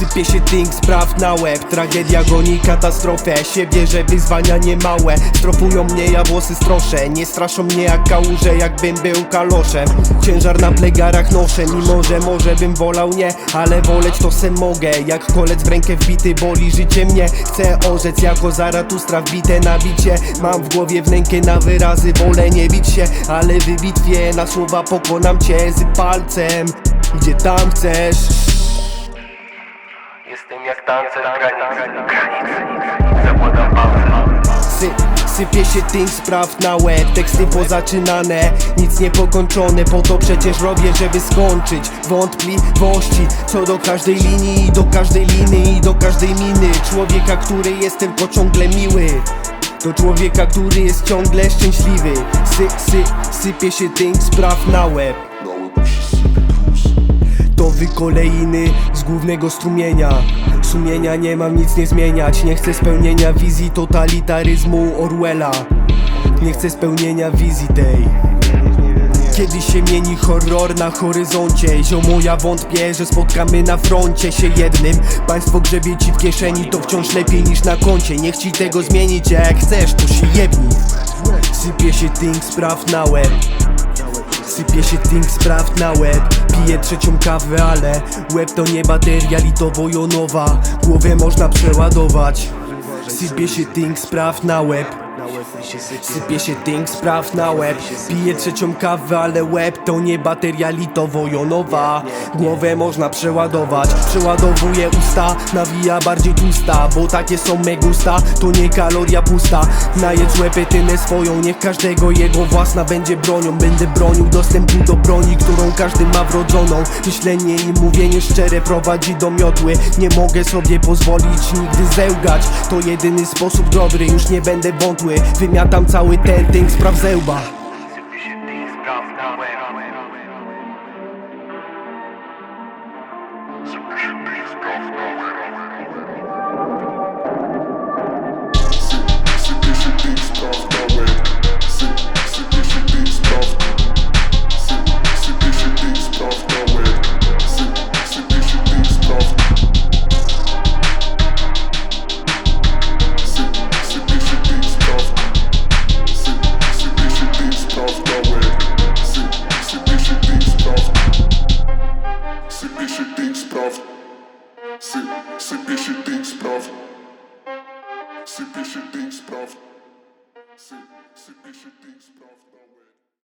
Sypie się ting spraw na łeb. Tragedia goni katastrofę. Siebie, że wyzwania niemałe Strofują mnie, ja włosy stroszę. Nie straszą mnie jak kałuże, jakbym był kaloszem. Ciężar na plegarach noszę. Mimo, że może bym wolał nie Ale woleć to se mogę. Jak kolec w rękę wbity boli życie mnie. Chcę orzec jako Zaratustra wbite na bicie. Mam w głowie wnękę na wyrazy. Wolę nie bić się, ale w bitwie Na słowa pokonam cię z palcem. Gdzie tam chcesz Jestem jak tancer granic, zawładam palcem Sy, sypie się tych spraw na łeb Teksty pozaczynane, nic nie pokończone Po to przecież robię, żeby skończyć. Wątpliwości co do każdej linii do każdej liny i do każdej miny. Człowieka, który jest tylko ciągle miły. Do człowieka, który jest ciągle szczęśliwy. Sy, sy, sypie się tych spraw na łeb to wy kolejny z głównego strumienia. Sumienia nie mam, nic nie zmieniać. Nie chcę spełnienia wizji totalitaryzmu Orwella. Nie chcę spełnienia wizji tej. Kiedy się mieni horror na horyzoncie Ziomo ja wątpię, że spotkamy na froncie się jednym. Państwo grzebie ci w kieszeni to wciąż lepiej niż na koncie. Niech ci tego zmienić, a jak chcesz to się jebnij Sypie się tych spraw na łeb Sypie się ting spraw na łeb Piję trzecią kawę, ale łeb to nie bateria litowo-jonowa. Głowę można przeładować. Sypie się ting spraw na łeb Sypie się ting spraw na łeb. Piję trzecią kawę, ale łeb to nie bateria litowo-jonowa. Głowę można przeładować. Przeładowuję usta, nawija bardziej tłusta Bo takie są me gusta, to nie kaloria pusta. Najedz łepetynę swoją, niech każdego jego własna będzie bronią. Będę bronił dostępu do broni, którą każdy ma wrodzoną. Myślenie i mówienie szczere prowadzi do miotły. Nie mogę sobie pozwolić nigdy zełgać. To jedyny sposób dobry, już nie będę wątły Wymiatam cały ten tynk spraw zełba. Sypie się tych spraw Sypie się tych spraw Syp, sypie się tych spraw